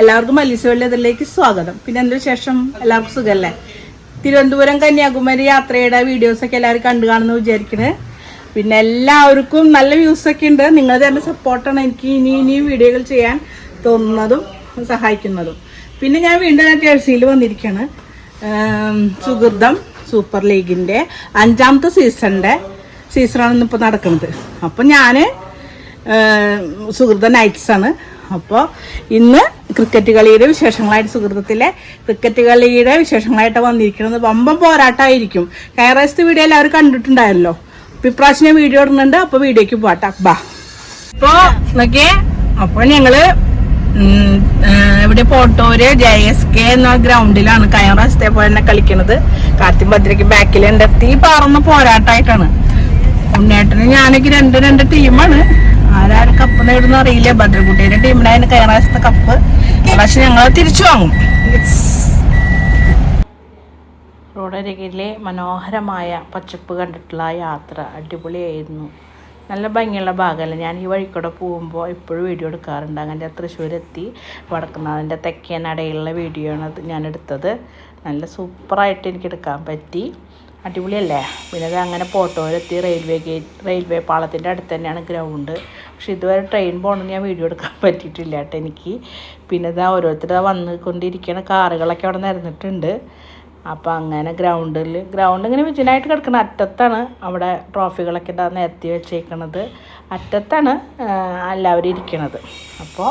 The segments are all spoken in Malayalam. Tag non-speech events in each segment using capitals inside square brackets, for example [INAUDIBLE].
എല്ലാവർക്കും മല്ലീശ്വരത്തിലേക്ക് സ്വാഗതം. പിന്നെ എന്തൊരു ശേഷം എല്ലാവർക്കും സുഖമല്ലേ തിരുവനന്തപുരം കന്യാകുമാരി യാത്രയുടെ വീഡിയോസ് ഒക്കെ എല്ലാവരും കണ്ടു കാണുന്ന വിചാരിക്കണേ. പിന്നെ എല്ലാവർക്കും നല്ല വ്യൂസ് ഒക്കെ ഉണ്ട്. നിങ്ങൾ തന്നെ സപ്പോർട്ടാണ് എനിക്ക് ഇനി ഇനിയും വീഡിയോകൾ ചെയ്യാൻ തോന്നുന്നതും സഹായിക്കുന്നതും. പിന്നെ ഞാൻ വീണ്ടും ടേഴ്സിയിൽ വന്നിരിക്കുകയാണ് സുഹൃതം സൂപ്പർ ലീഗിന്റെ അഞ്ചാമത്തെ സീസണിന്റെ സീസണാണ് ഇന്നിപ്പോൾ നടക്കുന്നത്. അപ്പം ഞാൻ സുഹൃത നൈറ്റ്സാണ് അപ്പോൾ ഇന്ന് ക്രിക്കറ്റ് കളിയുടെ വിശേഷങ്ങളായിട്ട് സുഹൃത്തത്തിലെ ക്രിക്കറ്റ് കളിയുടെ വിശേഷങ്ങളായിട്ട് വന്നിരിക്കുന്നത് വമ്പം പോരാട്ടമായിരിക്കും. കയറേസ്റ്റ് വീഡിയോയിൽ എല്ലാവരും കണ്ടിട്ടുണ്ടായല്ലോ. അപ്പൊ ഇപ്രാവശ്യം വീഡിയോ ഇടുന്നുണ്ട്. അപ്പോൾ വീഡിയോക്ക് പോട്ടെ ബാ. അപ്പോൾ നോക്കിയേ അപ്പോൾ ഞങ്ങൾ ഇവിടെ പോട്ടോര് ജെ എസ് കെ എന്ന ഗ്രൗണ്ടിലാണ് കയറേസ്റ്റേ പോലെ തന്നെ കളിക്കുന്നത് കാർത്തിക് ഭദ്രയ്ക്ക് എന്റെ തീ പാറുന്ന പോരാട്ടമായിട്ടാണ്. ഉണ്ണേട്ടന് ഞാനൊക്കെ രണ്ട് രണ്ട് ടീമാണ് ആരാരും കപ്പ് നേടുന്ന അറിയില്ല. ഭദ്രകുട്ടിയുടെ ടീമിനായിരുന്നു കഴിഞ്ഞ പ്രാവശ്യത്തെ കപ്പ് പക്ഷെ ഞങ്ങൾ തിരിച്ചു വാങ്ങും. റോഡരികിലെ മനോഹരമായ പച്ചപ്പ് കണ്ടിട്ടുള്ള യാത്ര അടിപൊളിയായിരുന്നു. നല്ല ഭംഗിയുള്ള ഭാഗമല്ല? ഞാൻ ഈ വഴിക്കൂടെ പോകുമ്പോൾ എപ്പോഴും വീഡിയോ എടുക്കാറുണ്ട്. അങ്ങനെ തൃശ്ശൂരെത്തി വടക്കുന്നാഥിന്റെ തെക്കേ നടയിലുള്ള വീഡിയോ ആണ് ഞാൻ എടുത്തത്. നല്ല സൂപ്പറായിട്ട് എനിക്ക് എടുക്കാൻ പറ്റി. അടിപൊളിയല്ലേ? പിന്നെ അത് അങ്ങനെ പോട്ടോയിലെത്തി റെയിൽവേ ഗേറ്റ് റെയിൽവേ പാളത്തിന്റെ അടുത്ത് തന്നെയാണ് ഗ്രൗണ്ട് പക്ഷെ ഇതുവരെ ട്രെയിൻ പോകണമെന്ന് ഞാൻ വീഡിയോ എടുക്കാൻ [LAUGHS] പറ്റിയിട്ടില്ല കേട്ടോ എനിക്ക്. പിന്നെ ഇതാ ഓരോരുത്തർ വന്നുകൊണ്ടിരിക്കുന്ന കാറുകളൊക്കെ അവിടെ നിരന്നിട്ടുണ്ട്. അപ്പോൾ അങ്ങനെ ഗ്രൗണ്ടിൽ ഗ്രൗണ്ട് ഇങ്ങനെ വിജനായിട്ട് കിടക്കുന്ന അറ്റത്താണ് അവിടെ ട്രോഫികളൊക്കെ ഇതാ നിരത്തി വെച്ചേക്കണത്. അറ്റത്താണ് എല്ലാവരും ഇരിക്കണത്. അപ്പോൾ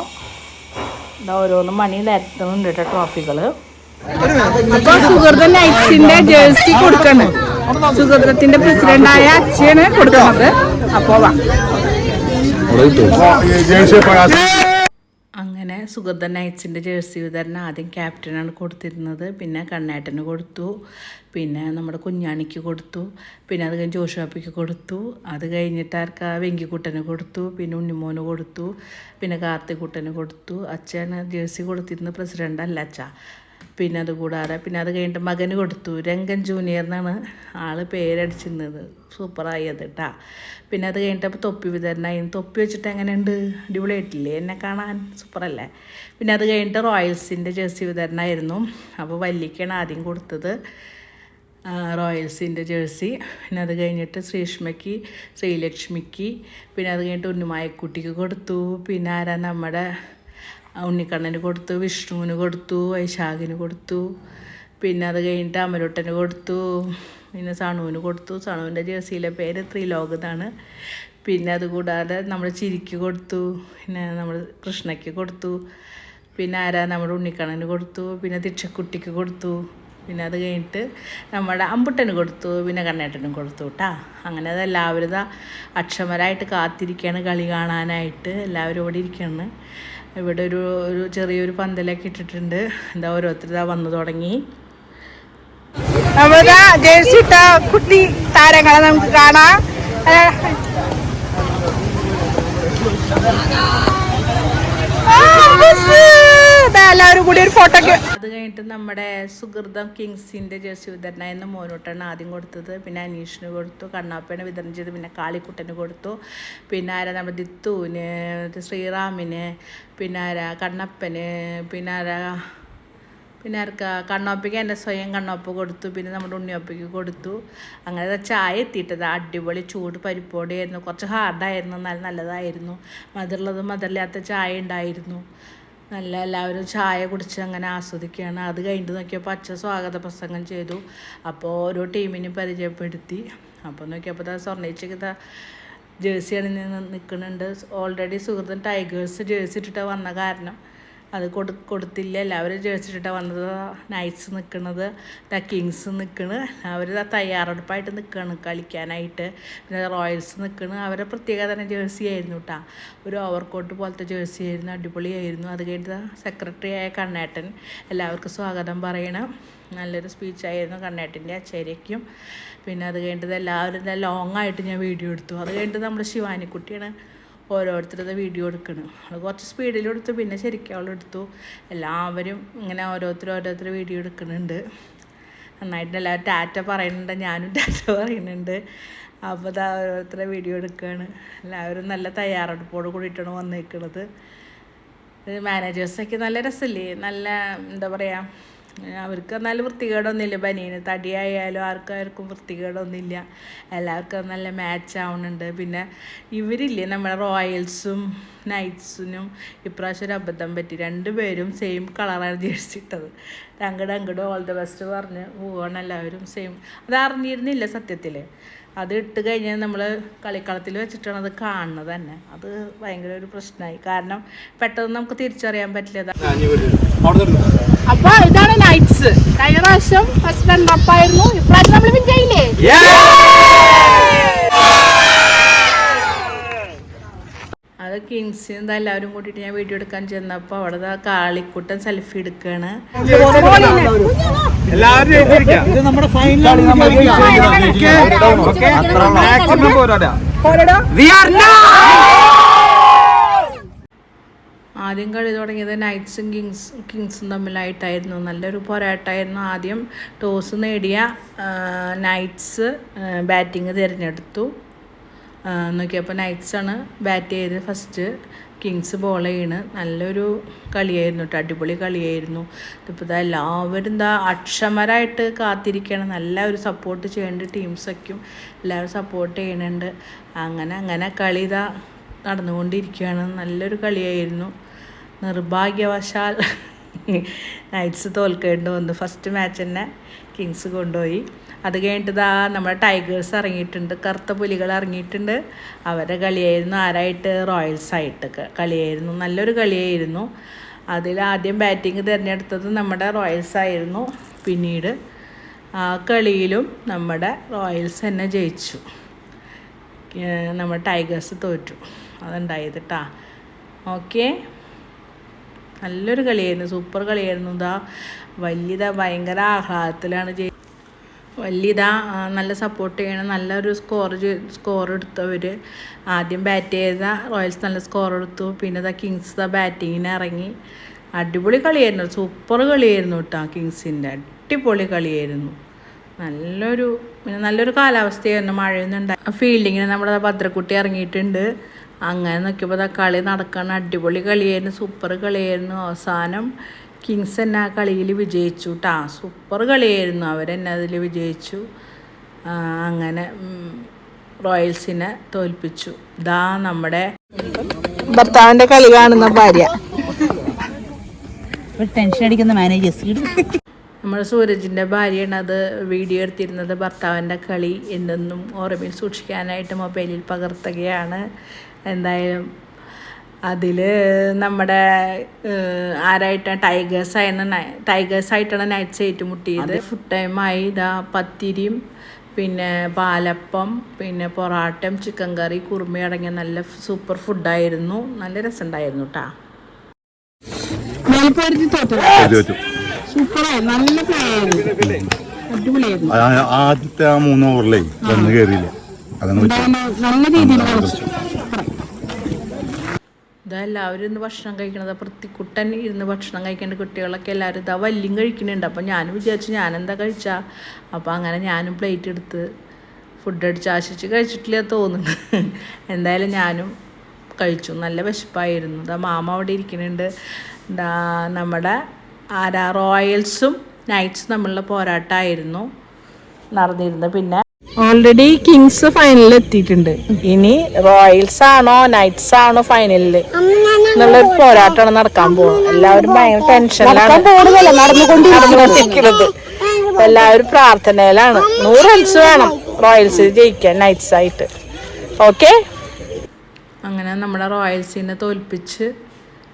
ഇതാ ഓരോന്നും മണി നിരത്തുന്നുണ്ട് കേട്ടോ ട്രോഫികൾ അപ്പോൾ സുഹൃത നൈറ്റ്സിന്റെ ജേഴ്സി കൊടുക്കണം. സുഹൃത്തിന്റെ പ്രസിഡന്റായ അച്ഛയാണ് കൊടുക്കുന്നത്. അപ്പോ അങ്ങനെ സുഗന്ധ നൈറ്റ്സിന്റെ ജേഴ്സി വിതരണം ആദ്യം ക്യാപ്റ്റനാണ് കൊടുത്തിരുന്നത്. പിന്നെ കണ്ണേട്ടന് കൊടുത്തു. പിന്നെ നമ്മുടെ കുഞ്ഞാണിക്ക് കൊടുത്തു. പിന്നെ അത് കഴിഞ്ഞ് ജോഷുവാപ്പിക്ക് കൊടുത്തു. അത് കഴിഞ്ഞിട്ട് ആർക്കാ? വെങ്കിക്കുട്ടന് കൊടുത്തു. പിന്നെ ഉണ്ണിമോന് കൊടുത്തു. പിന്നെ കാർത്തിക്കുട്ടന് കൊടുത്തു. അച്ഛന് ജേഴ്സി കൊടുത്തിരുന്നത് പ്രസിഡന്റ് അല്ല അച്ഛാ. പിന്നെ അത് കൂടാതെ പിന്നെ അത് കഴിഞ്ഞിട്ട് മകന് കൊടുത്തു. രംഗൻ ജൂനിയർ എന്നാണ് ആൾ പേരടിച്ചിരുന്നത്. സൂപ്പറായി അത് കേട്ടാ പിന്നെ അത് കഴിഞ്ഞിട്ട് അപ്പോൾ തൊപ്പി വിതരണമായി തൊപ്പി വെച്ചിട്ട് എങ്ങനെയുണ്ട്? അടിപൊളിയായിട്ടില്ലേ? എന്നെ കാണാൻ സൂപ്പറല്ലേ? പിന്നെ അത് കഴിഞ്ഞിട്ട് റോയൽസിന്റെ ജേഴ്സി വിതരണമായിരുന്നു അപ്പോൾ വല്ലിക്കാണ് ആദ്യം കൊടുത്തത്. റോയൽസിന്റെ ജേഴ്സി. പിന്നെ അത് കഴിഞ്ഞിട്ട് ശ്രീഷ്മയ്ക്ക് ശ്രീലക്ഷ്മിക്ക്. പിന്നെ അത് കഴിഞ്ഞിട്ട് ഉന്നുമായക്കുട്ടിക്ക് കൊടുത്തു. പിന്നെ ആരാ നമ്മുടെ ഉണ്ണിക്കണ്ണന് കൊടുത്തു വിഷ്ണുവിന് കൊടുത്തു വൈശാഖിന് കൊടുത്തു പിന്നെ അത് കഴിഞ്ഞിട്ട് അമരോട്ടന് കൊടുത്തു പിന്നെ സണുവിന് കൊടുത്തു. സണുവിന്റെ ജേഴ്സിയിലെ പേര് ത്രിലോക് എന്നാണ്. പിന്നെ അതുകൂടാതെ നമ്മൾ ചിരിക്ക് കൊടുത്തു പിന്നെ നമ്മൾ കൃഷ്ണയ്ക്ക് കൊടുത്തു പിന്നെ ആരാ നമ്മുടെ ഉണ്ണിക്കണ്ണന് കൊടുത്തു പിന്നെ ദിക്ഷക്കുട്ടിക്ക് കൊടുത്തു. പിന്നെ അത് കഴിഞ്ഞിട്ട് നമ്മുടെ അമ്പുട്ടന് കൊടുത്തു പിന്നെ കണ്ണേട്ടനും കൊടുത്തു കേട്ടാ അങ്ങനെ അത് എല്ലാവരും ഇതാ അക്ഷമരായിട്ട് കാത്തിരിക്കുകയാണ് കളി കാണാനായിട്ട്. എല്ലാവരും ഇവിടെ ഇരിക്കുകയാണ് ഇവിടെ ഒരു ഒരു ചെറിയൊരു പന്തലൊക്കെ ഇട്ടിട്ടുണ്ട്. എന്താ ഓരോരുത്തർ ഇതാ വന്നു തുടങ്ങി. ജേഴ്സി ഇട്ട കുട്ടി താരങ്ങളെ നമുക്ക് കാണാം. എല്ലാവരും കൂടി ഒരു ഫോട്ടോ അത് കഴിഞ്ഞിട്ട് നമ്മുടെ സുഹൃതം കിങ്സിന്റെ ജേഴ്സി വിതരണ എന്ന് മോനോട്ടാണ് ആദ്യം കൊടുത്തത്. പിന്നെ അനീഷിന് കൊടുത്തു. കണ്ണാപ്പേനെ വിതരണം ചെയ്തു പിന്നെ കാളിക്കുട്ടന് കൊടുത്തു. പിന്നെ ആരാ? നമ്മുടെ ദിത്തുവിന് ശ്രീറാമിന് പിന്നെ ആരാ? കണ്ണപ്പന് പിന്നെ ആരാ? പിന്നെ ആർക്കാ? കണ്ണോപ്പയ്ക്ക് എന്റെ സ്വയം കണ്ണോപ്പ് കൊടുത്തു. പിന്നെ നമ്മുടെ ഉണ്ണിയോപ്പയ്ക്ക് കൊടുത്തു. അങ്ങനെ ചായ എത്തിയിട്ടത്. അടിപൊളി ചൂട് പരിപ്പോടിയായിരുന്നു. കുറച്ച് ഹാർഡായിരുന്നു എന്നാലും നല്ലതായിരുന്നു. മധുരമുള്ളത് മധുരമില്ലാത്ത ചായ ഉണ്ടായിരുന്നു. നല്ല എല്ലാവരും ചായ കുടിച്ച് അങ്ങനെ ആസ്വദിക്കുകയാണ്. അത് കഴിഞ്ഞിട്ട് നോക്കിയപ്പോൾ അച്ഛൻ സ്വാഗത പ്രസംഗം ചെയ്തു. അപ്പോൾ ഓരോ ടീമിനെ പരിചയപ്പെടുത്തി. അപ്പോൾ നോക്കിയപ്പോൾ സ്വർണയിച്ചക്ക് ജേഴ്സി അണിഞ്ഞ് നിൽക്കുന്നുണ്ട്. ഓൾറെഡി സുഹൃത്തും ടൈഗേഴ്സ് ജേഴ്സി ഇട്ടിട്ട് വന്ന കാരണം. അത് കൊടു കൊടുത്തില്ല. എല്ലാവരും ഇട്ടിട്ടാണ് വന്നത്. നൈറ്റ്സ് നിൽക്കുന്നത് ദ കിങ്സ് നിൽക്കണ് അവർ തയ്യാറെടുപ്പായിട്ട് നിൽക്കുകയാണ് കളിക്കാനായിട്ട്. പിന്നെ റോയൽസ് നിൽക്കണ് അവരെ പ്രത്യേക തന്നെ ജേഴ്സി ആയിരുന്നു കേട്ടോ ഒരു ഓവർകോട്ട് പോലത്തെ ജേഴ്സി ആയിരുന്നു അടിപൊളിയായിരുന്നു. അത് കഴിഞ്ഞിട്ട് സെക്രട്ടറി ആയ കണ്ണേട്ടൻ എല്ലാവർക്കും സ്വാഗതം പറയണം. നല്ലൊരു സ്പീച്ചായിരുന്നു കണ്ണേട്ടന്റെ അച്ചേരിക്കും പിന്നെ അത് കഴിഞ്ഞിട്ട് എല്ലാവരും ലോങ് ആയിട്ട് ഞാൻ വീഡിയോ എടുത്തു. അത് കഴിഞ്ഞിട്ട് നമ്മുടെ ശിവാനിക്കുട്ടിയാണ് ഓരോരുത്തരുടെ വീഡിയോ എടുക്കണം. അത് കുറച്ച് സ്പീഡിൽ എടുത്തു പിന്നെ ശരിക്കും അവൾ എടുത്തു. എല്ലാവരും ഇങ്ങനെ ഓരോരുത്തർ ഓരോരുത്തർ വീഡിയോ എടുക്കുന്നുണ്ട് നന്നായിട്ട് എല്ലാവരും ടാറ്റ പറയുന്നുണ്ട് ഞാനും ടാറ്റ പറയുന്നുണ്ട് അപ്പോൾ ഇതാ ഓരോരുത്തരെ വീഡിയോ എടുക്കുകയാണ് എല്ലാവരും നല്ല തയ്യാറെടുപ്പോട് കൂടിയിട്ടാണ് വന്നേക്കുന്നത് മാനേജേഴ്സൊക്കെ നല്ല രസമില്ലേ നല്ല എന്താ പറയുക അവർക്ക് നല്ല വൃത്തികേടൊന്നുമില്ല. ബനീന് തടിയായാലും ആർക്കും ആർക്കും വൃത്തികേടൊന്നുമില്ല. എല്ലാവർക്കും നല്ല മാച്ച് ആവുന്നുണ്ട് പിന്നെ ഇവരില്ലേ നമ്മുടെ റോയൽസും നൈറ്റ്സിനും ഇപ്രാവശ്യം ഒരു അബദ്ധം പറ്റി. രണ്ടുപേരും സെയിം കളറാണ് ജേഴ്സി ഇട്ടത്. അങ്ങോട്ട് ഓൾ ദ ബെസ്റ്റ് പറഞ്ഞ് പോവാണ് എല്ലാവരും സെയിം അത് അറിഞ്ഞിരുന്നില്ല സത്യത്തിൽ അത് ഇട്ട് കഴിഞ്ഞാൽ നമ്മൾ കളിക്കളത്തിൽ വെച്ചിട്ടാണ് അത് കാണുന്നത് തന്നെ. അത് ഭയങ്കര ഒരു പ്രശ്നമായി കാരണം പെട്ടെന്ന് നമുക്ക് തിരിച്ചറിയാൻ പറ്റില്ല അപ്പൊ ഇതാണ് നൈറ്റ്സ് കഴിഞ്ഞ പ്രാവശ്യം ഫസ്റ്റ് ആയിരുന്നു ഇപ്രാവശ്യം നമ്മൾ വിജയില്ലേ അത് കിങ്സിന് എന്താ എല്ലാവരും കൂട്ടിയിട്ട് ഞാൻ വീഡിയോ എടുക്കാൻ ചെന്നപ്പോൾ അവിടെ ദാ കാളിക്കുട്ടൻ സെൽഫി എടുക്കുകയാണ്. ഇത് പോരാടാ. ആദ്യം കളി തുടങ്ങിയത് നൈറ്റ്സും കിങ്സ് കിങ്സും തമ്മിലായിട്ടായിരുന്നു. നല്ലൊരു പോരാട്ടമായിരുന്നു. ആദ്യം ടോസ് നേടിയ നൈറ്റ്സ് ബാറ്റിംഗ് തിരഞ്ഞെടുത്തു. നോക്കിയപ്പോൾ നൈറ്റ്സാണ് ബാറ്റ് ചെയ്ത് ഫസ്റ്റ് കിങ്സ് ബോൾ ചെയ്യണ്. നല്ലൊരു കളിയായിരുന്നു കേട്ടോ അടിപൊളി കളിയായിരുന്നു. ഇതിപ്പോൾ ഇതാ എല്ലാവരും എന്താ അക്ഷമരായിട്ട് കാത്തിരിക്കുകയാണ് നല്ല ഒരു സപ്പോർട്ട് ചെയ്യേണ്ട ടീംസൊക്കെയും എല്ലാവരും സപ്പോർട്ട് ചെയ്യണുണ്ട്. അങ്ങനെ അങ്ങനെ കളി ഇതാ നടന്നുകൊണ്ടിരിക്കുകയാണ്. നല്ലൊരു കളിയായിരുന്നു. നിർഭാഗ്യവശാൽ നൈറ്റ്സ് തോൽക്കേണ്ടി വന്നു. ഫസ്റ്റ് മാച്ച് തന്നെ കിങ്സ് കൊണ്ടുപോയി. അത് കഴിഞ്ഞിട്ട് ഇതാ നമ്മുടെ ടൈഗേഴ്സ് ഇറങ്ങിയിട്ടുണ്ട്. കറുത്ത പുലികൾ ഇറങ്ങിയിട്ടുണ്ട്. അവരുടെ കളിയായിരുന്നു ആരായിട്ട്? റോയൽസ് ആയിട്ട് കളിയായിരുന്നു. നല്ലൊരു കളിയായിരുന്നു. അതിൽ ആദ്യം ബാറ്റിംഗ് തിരഞ്ഞെടുത്തത് നമ്മുടെ റോയൽസ് ആയിരുന്നു. പിന്നീട് ആ കളിയിലും നമ്മുടെ റോയൽസ് തന്നെ ജയിച്ചു. നമ്മുടെ ടൈഗേഴ്സ് തോറ്റു. അതുണ്ടായത് കേട്ടോ ഓക്കെ നല്ലൊരു കളിയായിരുന്നു. സൂപ്പർ കളിയായിരുന്നു. ഇതാ വലിയതാ ഭയങ്കര ആഹ്ലാദത്തിലാണ് ജയി വലിയതാ നല്ല സപ്പോർട്ട് ചെയ്യണം. നല്ലൊരു സ്കോർ സ്കോർ എടുത്തവർ ആദ്യം ബാറ്റ് ചെയ്ത റോയൽസ് നല്ല സ്കോർ എടുത്തു. പിന്നെ ഇതാ കിങ്സ് ദ ബാറ്റിങ്ങിന് ഇറങ്ങി. അടിപൊളി കളിയായിരുന്നു. സൂപ്പർ കളിയായിരുന്നു കേട്ടോ കിങ്സിന്റെ അടിപൊളി കളിയായിരുന്നു. നല്ലൊരു പിന്നെ നല്ലൊരു കാലാവസ്ഥയായിരുന്നു. മഴയൊന്നും ഉണ്ടായി ഫീൽഡിങ്ങിന് നമ്മുടെ ഭദ്രക്കുട്ടി ഇറങ്ങിയിട്ടുണ്ട്. അങ്ങനെ നോക്കിയപ്പോൾ ആ കളി നടക്കണം. അടിപൊളി കളിയായിരുന്നു. സൂപ്പർ കളിയായിരുന്നു. അവസാനം കിങ്സ് തന്നെ ആ കളിയിൽ വിജയിച്ചു കേട്ടാ സൂപ്പർ കളിയായിരുന്നു. അവരെന്നെ അതിൽ വിജയിച്ചു. അങ്ങനെ റോയൽസിനെ തോൽപ്പിച്ചു. ഇതാ നമ്മുടെ ഭർത്താവിന്റെ കളി കാണുന്ന ഭാര്യ. ടെൻഷൻ അടിക്കുന്ന മാനേജേഴ്സ് നമ്മുടെ സൂരജിന്റെ ഭാര്യയാണ് അത് വീഡിയോ എടുത്തിരുന്നത്. ഭർത്താവിന്റെ കളി എന്നെന്നും ഓർമ്മയിൽ സൂക്ഷിക്കാനായിട്ട് മൊബൈലിൽ പകർത്തുകയാണ്. എന്തായാലും അതിൽ നമ്മുടെ ആരായിട്ട ആരായിട്ടാണ് ടൈഗേഴ്സ് ആയിരുന്നു ടൈഗേഴ്സ് ആയിട്ടാണ് നൈറ്റ്സ് ഏറ്റുമുട്ടിയത്. ഫുഡ് ടൈമായി ഇതാ പത്തിരിയും പിന്നെ പാലപ്പം പിന്നെ പൊറാട്ടയും ചിക്കൻ കറി കുറുമ അടങ്ങിയ നല്ല സൂപ്പർ ഫുഡായിരുന്നു നല്ല രസമുണ്ടായിരുന്നു കേട്ടാ നല്ല അടിപൊളിയായിരുന്നു. ആദ്യത്തെ ആ മൂന്ന് ഓവറിലേ വന്ന് കയറിയില്ല നല്ല രീതിയിൽ ഇതാ എല്ലാവരും ഇന്ന് ഭക്ഷണം കഴിക്കണത് വൃത്തിക്കുട്ടൻ ഇരുന്ന് ഭക്ഷണം കഴിക്കേണ്ട കുട്ടികളൊക്കെ എല്ലാവരും ഇതാ വല്യം കഴിക്കുന്നുണ്ട്. അപ്പം ഞാനും വിചാരിച്ചു ഞാനെന്താ കഴിച്ചാ? അപ്പം അങ്ങനെ ഞാനും പ്ലേറ്റ് എടുത്ത് ഫുഡ് അടിച്ച് ആശിച്ച് കഴിച്ചിട്ടില്ല തോന്നുന്നു. [LAUGHS] എന്തായാലും ഞാനും കഴിച്ചു. നല്ല വിശപ്പായിരുന്നു. ഇതാ മാമ അവിടെ ഇരിക്കുന്നുണ്ട്. എന്താ നമ്മുടെ ആരാ റോയൽസും നൈറ്റ്സും തമ്മിലുള്ള പോരാട്ടമായിരുന്നു. നടന്നിരുന്നത്. പിന്നെ ഓൾറെഡി കിങ്സ് ഫൈനലിൽ എത്തിയിട്ടുണ്ട്. ഇനി റോയൽസ് ആണോ നൈറ്റ്സ് ആണോ ഫൈനലിൽ എന്നുള്ളൊരു പോരാട്ടമാണ് നടക്കാൻ പോകുന്നത് എല്ലാവരും ഭയങ്കര ടെൻഷനിലാണ് എല്ലാവരും പ്രാർത്ഥനയിലാണ്. നൂറ് റൺസ് വേണം റോയൽസ് ജയിക്കാൻ നൈറ്റ്സ് ആയിട്ട്. ഓക്കെ അങ്ങനെ നമ്മുടെ റോയൽസിനെ തോൽപ്പിച്ച്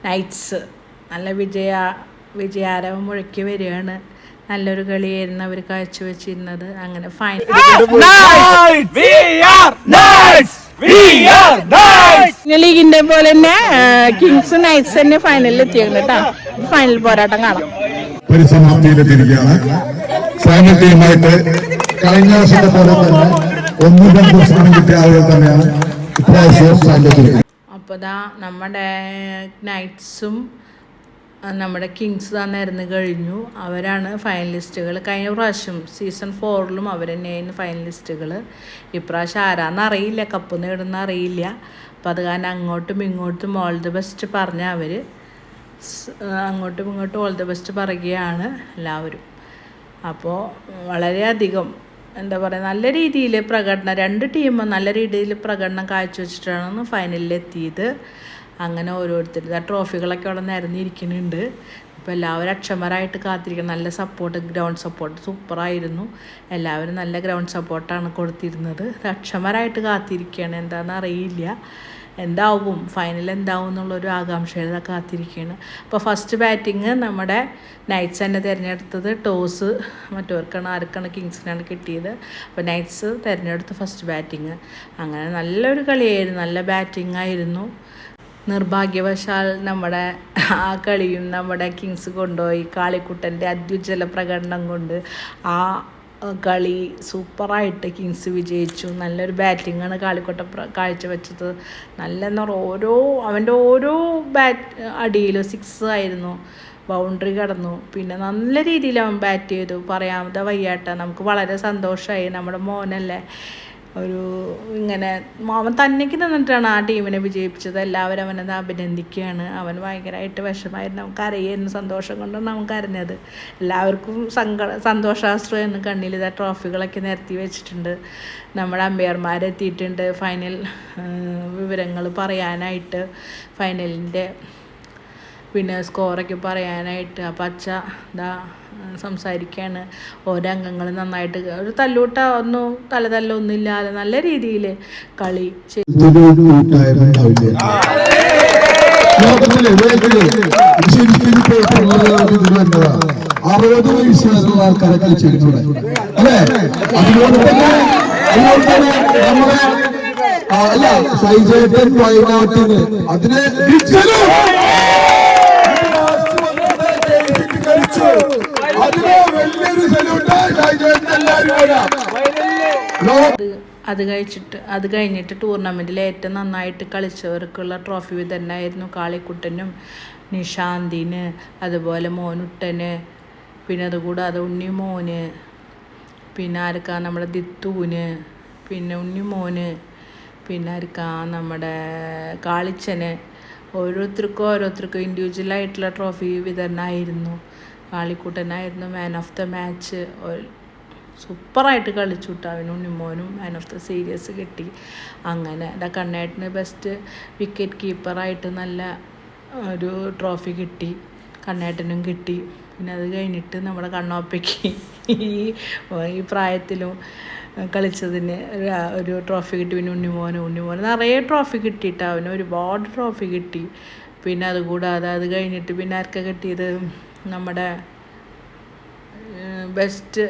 നൈറ്റ്സ് നല്ല വിജയ വിജയാരവം മുഴക്കി വരികയാണ്. നല്ലൊരു കളിയായിരുന്നു അവർ കാഴ്ചവെച്ചിരുന്നത്. അങ്ങനെ ഫൈനൽ ലീഗിന്റെ പോലെ തന്നെ കിങ്സ് നൈറ്റ്സ് തന്നെ ഫൈനലിൽ എത്തിയിരുന്നു കേട്ടോ. ഫൈനൽ പോരാട്ടം കാണാം. പരിസമാപ്തിയിലെത്തിയിരിക്കുകയാണ്. ഫൈനൽ ടീമായിട്ട് കഴിഞ്ഞ വർഷത്തെ പോലെ തന്നെ ഒന്നും രണ്ടും സ്ഥാനം കിട്ടിയ ആളുകൾ തന്നെയാണ് ഇപ്രാവശ്യവും ഫൈനലെത്തി അപ്പോൾ ദാ നമ്മുടെ നൈറ്റ്സും നമ്മുടെ കിങ്സ് തന്നായിരുന്നു കഴിഞ്ഞു. അവരാണ് ഫൈനലിസ്റ്റുകൾ കഴിഞ്ഞ പ്രാവശ്യം സീസൺ ഫോറിലും അവർ തന്നെയായിരുന്നു ഫൈനലിസ്റ്റുകൾ ഇപ്രാവശ്യം ആരാന്ന് അറിയില്ല. കപ്പ് നേടുന്ന അറിയില്ല. അപ്പം അത് കാരണം അങ്ങോട്ടും ഇങ്ങോട്ടും ഓൾ ദി ബെസ്റ്റ് പറഞ്ഞ അവർ അങ്ങോട്ടും ഇങ്ങോട്ടും ഓൾ ദി ബെസ്റ്റ് പറയുകയാണ് എല്ലാവരും. അപ്പോൾ വളരെയധികം എന്താ പറയുക നല്ല രീതിയിൽ പ്രകടനം രണ്ട് ടീമും നല്ല രീതിയിൽ പ്രകടനം കാഴ്ചവെച്ചിട്ടാണ് ഫൈനലിൽ എത്തിയത് അങ്ങനെ ഓരോരുത്തർ ആ ട്രോഫികളൊക്കെ അവിടെ നിരന്നിരിക്കുന്നുണ്ട്. ഇപ്പോൾ എല്ലാവരും അക്ഷമരായിട്ട് കാത്തിരിക്കണം. നല്ല സപ്പോർട്ട് ഗ്രൗണ്ട് സപ്പോർട്ട് സൂപ്പറായിരുന്നു എല്ലാവരും നല്ല ഗ്രൗണ്ട് സപ്പോർട്ടാണ് കൊടുത്തിരുന്നത്. അക്ഷമരായിട്ട് കാത്തിരിക്കുകയാണ്. എന്താണെന്ന് അറിയില്ല. എന്താവും? ഫൈനൽ എന്താവും എന്നുള്ളൊരു ആകാംക്ഷയിൽ കാത്തിരിക്കുകയാണ്. അപ്പോൾ ഫസ്റ്റ് ബാറ്റിങ് നമ്മുടെ നൈറ്റ്സ് തന്നെ തിരഞ്ഞെടുത്തത് ടോസ് മറ്റവർക്കാണ് ആർക്കാണ് കിങ്സിനാണ് കിട്ടിയത്. അപ്പോൾ നൈറ്റ്സ് തിരഞ്ഞെടുത്ത് ഫസ്റ്റ് ബാറ്റിങ് അങ്ങനെ നല്ലൊരു കളിയായിരുന്നു. നല്ല ബാറ്റിംഗ് ആയിരുന്നു. നിർഭാഗ്യവശാൽ നമ്മുടെ ആ കളിയും നമ്മുടെ കിങ്സ് കൊണ്ടുപോയി കാളിക്കുട്ടന്റെ അത്യുജ്വല പ്രകടനം കൊണ്ട് ആ കളി സൂപ്പറായിട്ട് കിങ്സ് വിജയിച്ചു. നല്ലൊരു ബാറ്റിങ്ങാണ് കാളിക്കോട്ട കാഴ്ചവെച്ചത്. നല്ല പറയുക ഓരോ അവന്റെ ഓരോ ബാറ്റ് അടിയിലും സിക്സ് ആയിരുന്നു. ബൗണ്ടറി കടന്നു. പിന്നെ നല്ല രീതിയിൽ അവൻ ബാറ്റ് ചെയ്തു. പറയാതെ വയ്യാട്ട. നമുക്ക് വളരെ സന്തോഷമായി. നമ്മുടെ മോനല്ലേ. ഒരു ഇങ്ങനെ അവൻ തന്നേക്ക് നിന്നിട്ടാണ് ആ ടീമിനെ വിജയിപ്പിച്ചത്. എല്ലാവരും അവനത് അഭിനന്ദിക്കുകയാണ്. അവൻ ഭയങ്കരമായിട്ട് വിഷമായിരുന്നു. നമുക്ക് അറിയായിരുന്നു സന്തോഷം കൊണ്ടാണ് നമുക്ക് അറിഞ്ഞത് എല്ലാവർക്കും സങ്കട സന്തോഷാശ്രയെന്ന് കണ്ണിൽ ഇതാ ട്രോഫികളൊക്കെ നിരത്തി വെച്ചിട്ടുണ്ട്. നമ്മുടെ അമ്പയർമാരെത്തിയിട്ടുണ്ട് ഫൈനൽ വിവരങ്ങൾ പറയാനായിട്ട് ഫൈനലിന്റെ പിന്നെ സ്കോറൊക്കെ പറയാനായിട്ട് അപ്പം അച്ഛ ഇതാ സംസാരിക്കുകയാണ് ഓരോ അംഗങ്ങൾ നന്നായിട്ട് ഒരു തല്ലൂട്ട ഒന്നും തല തല്ലൊന്നും ഇല്ലാതെ നല്ല രീതിയിൽ കളി കളിച്ചിരുന്നൂടെ അല്ലേ? അല്ല അതിനെ ഡിക്സനും കളിച്ചു വലിയൊരു സല്യൂട്ട് അത് കഴിച്ചിട്ട് അത് കഴിഞ്ഞിട്ട് ടൂർണമെന്റിൽ ഏറ്റവും നന്നായിട്ട് കളിച്ചവർക്കുള്ള ട്രോഫി വിതരണമായിരുന്നു കാളിക്കുട്ടനും നിഷാന്തിന് അതുപോലെ മോനുട്ടന് പിന്നെ അതുകൂടാതെ ഉണ്ണി മോന് പിന്നെ ആർക്കാ നമ്മുടെ ദിത്തൂന് പിന്നെ ഉണ്ണി മോന് പിന്നെ ആർക്കാ നമ്മുടെ കാളിച്ചന്. ഓരോരുത്തർക്കും ഓരോരുത്തർക്കും ഇൻഡിവിജ്വലായിട്ടുള്ള ട്രോഫി വിതരണമായിരുന്നു കാളിക്കുട്ടനായിരുന്നു മാൻ ഓഫ് ദ മാച്ച് സൂപ്പറായിട്ട് കളിച്ചു കിട്ടാവിനും അവനും ഉണ്ണിമോനും മാൻ ഓഫ് ദ സീരീസ് കിട്ടി. അങ്ങനെ ദ കണ്ണേട്ടന് ബെസ്റ്റ് വിക്കറ്റ് കീപ്പറായിട്ട് നല്ല ഒരു ട്രോഫി കിട്ടി. കണ്ണേട്ടനും കിട്ടി. പിന്നെ അത് കഴിഞ്ഞിട്ട് നമ്മുടെ കണ്ണോപ്പയ്ക്ക് ഈ പ്രായത്തിലും കളിച്ചതിന് ഒരു ട്രോഫി കിട്ടി. പിന്നെ ഉണ്ണിമോന് ഉണ്ണിമോന് നിറയെ ട്രോഫി കിട്ടിയിട്ട് അവന് ഒരുപാട് ട്രോഫി കിട്ടി. പിന്നെ അതുകൂടാതെ അത് കഴിഞ്ഞിട്ട് പിന്നെ ആർക്കാണ് കിട്ടിയത്? നമ്മുടെ ബെസ്റ്റ്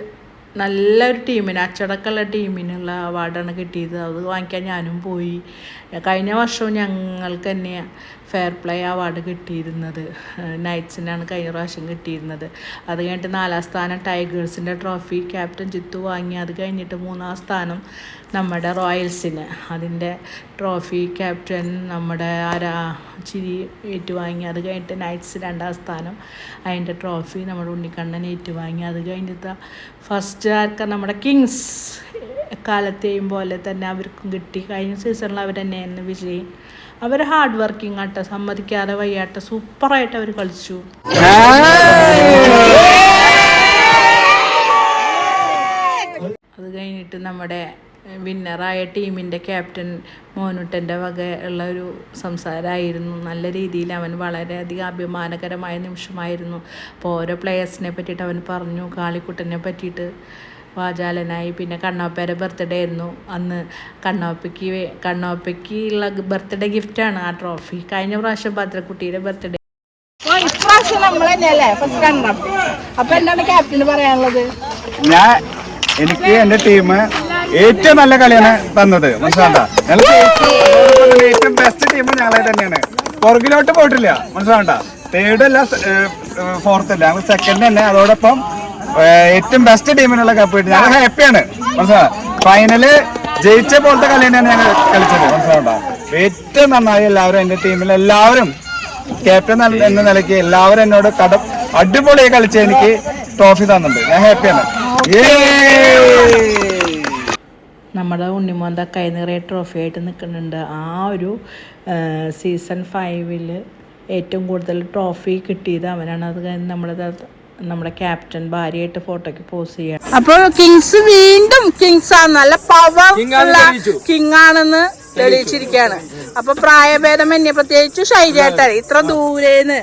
നല്ലൊരു ടീമിന് അച്ചടക്കമുള്ള ടീമിനുള്ള അവാർഡാണ് കിട്ടിയത്. അത് വാങ്ങിക്കാൻ ഞാനും പോയി. കഴിഞ്ഞ വർഷവും ഞങ്ങൾക്ക് തന്നെ ഫെയർ പ്ലേ അവാർഡ് കിട്ടിയിരുന്നത്. നൈറ്റ്സിനാണ് കഴിഞ്ഞ പ്രാവശ്യം കിട്ടിയിരുന്നത്. അത് കഴിഞ്ഞിട്ട് നാലാം സ്ഥാനം ടൈഗേഴ്സിന്റെ ട്രോഫി ക്യാപ്റ്റൻ ജിത്തു വാങ്ങി. അത് കഴിഞ്ഞിട്ട് മൂന്നാം സ്ഥാനം നമ്മുടെ റോയൽസിന് അതിന്റെ ട്രോഫി ക്യാപ്റ്റൻ നമ്മുടെ ആരാ ചിരി ഏറ്റുവാങ്ങി. അത് കഴിഞ്ഞിട്ട് നൈറ്റ്സ് രണ്ടാം സ്ഥാനം. അതിന്റെ ട്രോഫി നമ്മുടെ ഉണ്ണിക്കണ്ണൻ ഏറ്റുവാങ്ങി. അത് കഴിഞ്ഞിട്ട് ഫസ്റ്റ് ആർക്ക? നമ്മുടെ കിങ്സ് കാലത്തെയും പോലെ തന്നെ അവർക്കും കിട്ടി. കഴിഞ്ഞ സീസണിൽ അവർ തന്നെയായിരുന്നു വിജയി. അവർ ഹാർഡ് വർക്കിംഗ് ആട്ടെ സമ്മതിക്കാതെ വയ്യാട്ടെ സൂപ്പറായിട്ട് അവർ കളിച്ചു. അത് കഴിഞ്ഞിട്ട് നമ്മുടെ വിന്നറായ ടീമിന്റെ ക്യാപ്റ്റൻ മോനുട്ടന്റെ വക ഉള്ള ഒരു സംസാരമായിരുന്നു. നല്ല രീതിയിൽ അവൻ വളരെയധികം അഭിമാനകരമായ നിമിഷമായിരുന്നു. അപ്പോൾ ഓരോ പ്ലെയേഴ്സിനെ പറ്റിയിട്ട് അവൻ പറഞ്ഞു കാളിക്കുട്ടനെ പറ്റിയിട്ട്. വാചാലനായി. പിന്നെ കണ്ണാപ്പയുടെ ബർത്ത്ഡേ ആയിരുന്നു. അന്ന് കണ്ണാപ്പയ്ക്ക് കണ്ണോപ്പയ്ക്ക് ഉള്ള ബർത്ത്ഡേ ഗിഫ്റ്റാണ് ആ ട്രോഫി കഴിഞ്ഞ പ്രാവശ്യം ഭദ്രക്കുട്ടിയുടെ ബർത്ത്ഡേ അപ്പൊ ഇപ്രാവശ്യം നമ്മൾ തന്നെയല്ലേ ഫസ്റ്റ് റണ്ണർ അപ്പൊ എന്താണ് ക്യാപ്റ്റന് പറയാനുള്ളത്? ഞാൻ എനിക്ക് എന്റെ ടീം ഏറ്റവും നല്ല കളിയാണ് തന്നത്. മനസ്സിലാണ്ട? ഏറ്റവും ബെസ്റ്റ് ടീം ഞങ്ങളെ തന്നെയാണ്. പുറകിലോട്ട് പോയിട്ടില്ല. മനസ്സിലാണ്ട? തേർഡ് അല്ല ഫോർത്ത് അല്ല. ഞങ്ങൾ സെക്കൻഡ് തന്നെ. അതോടൊപ്പം ഏറ്റവും ബെസ്റ്റ് ടീമിനുള്ള കപ്പ് കിട്ടി. ഞങ്ങൾ ഹാപ്പിയാണ് മനസ്സിലാ ഫൈനൽ ജയിച്ച പോലത്തെ കളി തന്നെയാണ് ഞങ്ങൾ കളിച്ചത്. മനസ്സിലാണ്ട ഏറ്റവും നന്നായി എല്ലാവരും എന്റെ ടീമിൽ എല്ലാവരും ക്യാപ്റ്റൻ എന്ന- നിലയ്ക്ക് എല്ലാവരും എന്നോട് കട അടിപൊളിയായി കളിച്ച് എനിക്ക് ട്രോഫി തന്നിട്ടുണ്ട്. ഞാൻ ഹാപ്പിയാണ് നമ്മുടെ ഉണ്ണിമോന്ത കൈനിറയ ട്രോഫി ആയിട്ട് നിൽക്കുന്നുണ്ട്. ആ ഒരു സീസൺ ഫൈവിൽ ഏറ്റവും കൂടുതൽ ട്രോഫി കിട്ടിയത് അവനാണ്. അത് നമ്മളത് നമ്മുടെ ക്യാപ്റ്റൻ ഭാര്യയായിട്ട് ഫോട്ടോക്ക് പോസ് ചെയ്യണം അപ്പൊ കിങ്സ് വീണ്ടും കിങ്സ് ആണ് നല്ല പവർ കിങ് ആണെന്ന് തെളിയിച്ചിരിക്കുകയാണ്. അപ്പൊ പ്രായഭേദമന്യേ പ്രത്യേകിച്ച് ഷൈജേട്ടൻ ഇത്ര ദൂരേന്ന്.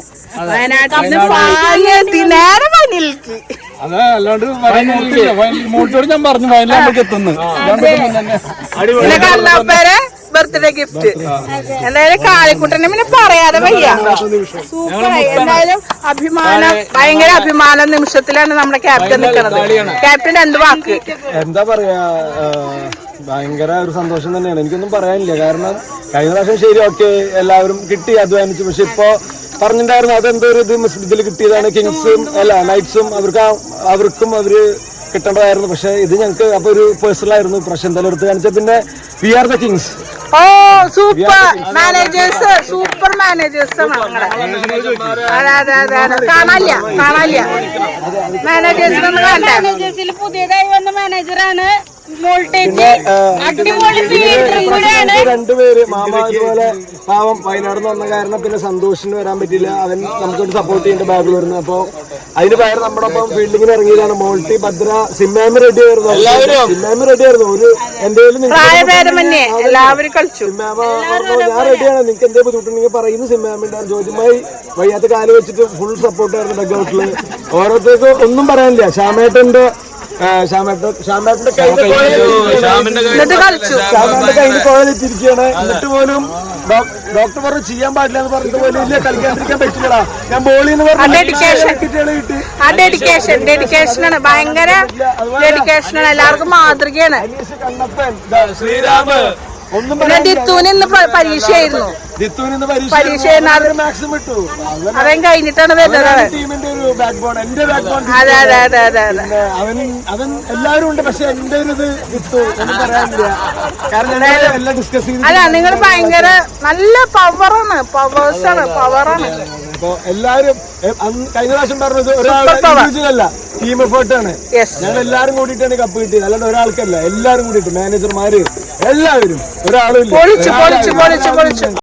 വയനാട്ടിൽ നിന്ന് നേരെ അല്ലാണ്ട് ഞാൻ പറഞ്ഞു വയനാട്ടിലേക്ക് എത്തുന്നു. ബർത്ത്ഡേ ഗിഫ്റ്റ് എന്തായാലും കാളിക്കുട്ടനെ പിന്നെ പറയാതെ വയ്യ. സൂപ്പറായി. എന്തായാലും അഭിമാനം ഭയങ്കര അഭിമാന നിമിഷത്തിലാണ് നമ്മുടെ ക്യാപ്റ്റൻ നിൽക്കുന്നത്. ക്യാപ്റ്റൻ എന്ത് വാക്ക്? എന്താ പറയാ ഭയങ്കര ഒരു സന്തോഷം തന്നെയാണ്. എനിക്കൊന്നും പറയാനില്ല. കാരണം കഴിഞ്ഞ പ്രാവശ്യം ശരി ഓക്കെ എല്ലാവരും കിട്ടി അധ്വാനിച്ചു. പക്ഷെ ഇപ്പോ പറഞ്ഞിട്ടുണ്ടായിരുന്നു അതെന്തോ ഒരു ഇത് മിസ് ഇതിൽ കിട്ടിയതാണ് കിങ്സും അല്ല നൈറ്റ്സും അവർക്ക് അവർക്കും അവർ കിട്ടേണ്ടതായിരുന്നു. പക്ഷെ ഇത് ഞങ്ങൾക്ക് അപ്പൊ ഒരു പേഴ്സണൽ ആയിരുന്നു. പ്രശ്നം എന്തായാലും എടുത്ത് കാണിച്ചാൽ പിന്നെ വി ആർ ദ കിങ്സ് ഓ സൂപ്പർ മാനേജേഴ്സ് സൂപ്പർ മാനേജേഴ്സ് ഞങ്ങളെ അതെ അതെ അതെ അതെ. കാണാനില്ല കാണാനില്ല മാനേജേഴ്സിനൊന്നും കണ്ടേ? മാനേജേഴ്സിൽ പുതിയതായി വന്ന മാനേജറാണ് കൂടെയാണ് രണ്ടുപേര് മാമ ഇതുപോലെ പാവം വയനാട് വന്ന കാരണം പിന്നെ സന്തോഷിന് വരാൻ പറ്റില്ല അവൻ നമുക്കൊരു സപ്പോർട്ട് ചെയ്യേണ്ട ബാംഗ്ലൂരിന് അപ്പൊ അതിന് പകരം നമ്മുടെ ഒപ്പം ഫീൽഡിങ്ങിന് ഇറങ്ങിയതാണ് മോൾട്ടി ഭദ്ര സിമ്മാമി റെഡി ആയിരുന്നു. സിമ്മാമി റെഡി ആയിരുന്നു. ഒരു എന്തെങ്കിലും സിമ്മാമ ഞാൻ റെഡിയാണ് നിങ്ങൾക്ക് എന്തേ ബുദ്ധിമുട്ടുണ്ടെങ്കിൽ പറയുന്നു. സിമ്മാമിന്റെ ജ്യോതിമായി വയ്യാത്ത കാൽ വെച്ചിട്ട് ഫുൾ സപ്പോർട്ടായിരുന്നു ഡഗ്ഔട്ടിൽ ഓരോരുത്തർക്കും ഒന്നും പറയാനില്ല. ശ്യാമേട്ടന്റെ ശ്യാമേട്ടന്റെ കയ്യിൽ കോഴലിട്ടിരിക്കുകയാണ് എന്നിട്ട് പോലും ഡോക്ടർ പറഞ്ഞു ചെയ്യാൻ പാടില്ല എന്ന് പറഞ്ഞിട്ട് പോലും ഇല്ല കളിക്കാണ്ടിരിക്കാൻ പറ്റില്ലടാ. ഞാൻ ബോളി എന്ന് പറഞ്ഞു ഭയങ്കര ഡെഡിക്കേഷൻ ആണ്. എല്ലാവർക്കും മാതൃകയാണ്. അനീഷ് കണ്ണപ്പൻ ദാ ശ്രീരാമ്. ഒന്നും പിന്നെ ദിത്തുവിന് ഇന്ന് പരീക്ഷയായിരുന്നു. ദിത്തുവിന് പരീക്ഷ മാക്സിമം ഇട്ടു. അവൻ കഴിഞ്ഞിട്ടാണ് വരുന്നത് ടീമിന്റെ ഒരു ബാക്ക് ബോൺ എന്റെ ബാക്ക് ബോൺ അതെ അതെ അതെ അതെ അതെ. അവൻ അവൻ എല്ലാവരും ഉണ്ട് പക്ഷെ എന്റെ ഒരു ഇത് ഒന്നും പറയാനില്ല. കാരണം എല്ലാം ഡിസ്കസ് ചെയ്ത് അല്ല നിങ്ങൾ ഭയങ്കര നല്ല പവറാണ് പവേഴ്സ് ആണ് പവറാണ് അപ്പൊ എല്ലാവരും എ, അന്ന് കഴിഞ്ഞ പ്രാവശ്യം പറഞ്ഞത് ഒരാൾ അല്ല ടീം എഫേർട്ടാണ് ഞങ്ങൾ എല്ലാവരും കൂടിയിട്ടാണ് കപ്പ് കിട്ടിയത്. അല്ലാണ്ട് ഒരാൾക്കല്ല എല്ലാരും കൂടിയിട്ട് മാനേജർമാര് എല്ലാവരും. ഒരാളും